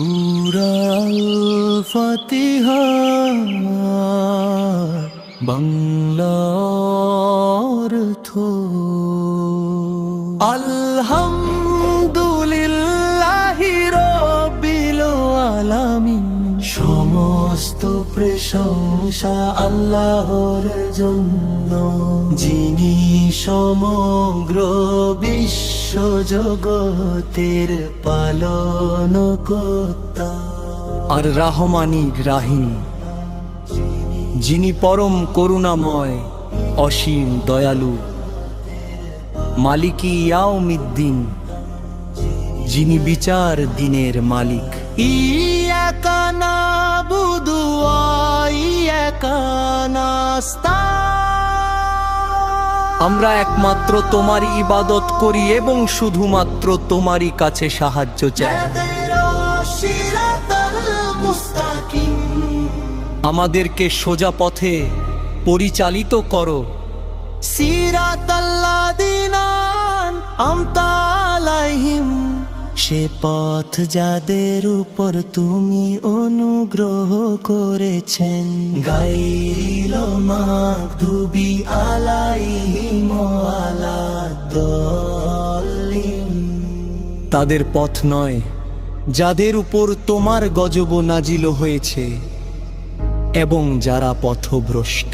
Ural Fatiha বাংলার থো। আলহামদুলিল্লাহি রবিল আলামিন। সমস্ত প্রশংসা আল্লাহর জন্য। যিনি সমগ্র বিশ্ব জগতের পালন কর্তা আর রাহমানি রাহিম যিনি পরম করুণাময় অসীম দয়ালু। মালিকি ইয়াউমিদ্দিন যিনি বিচার দিনের মালিক। ইয়াকা নাবুদু ওয়া ইয়াকা নাস্তাইন। আমরা একমাত্র তোমারই ইবাদত করি এবং শুধুমাত্র তোমারই কাছে সাহায্য চাই। আমাদেরকে সোজা পথে পরিচালিত করো। সিরাতাল্লাদিনান আমতালাইহিম সে পথ যাদের উপর তুমি অনুগ্রহ করেছেন। গাইল মাগদুবি আলাইহিম আলাদ্দলিন তাদের পথ নয়, যাদের উপর তোমার গজব নাজিল হয়েছে এবং যারা পথভ্রষ্ট।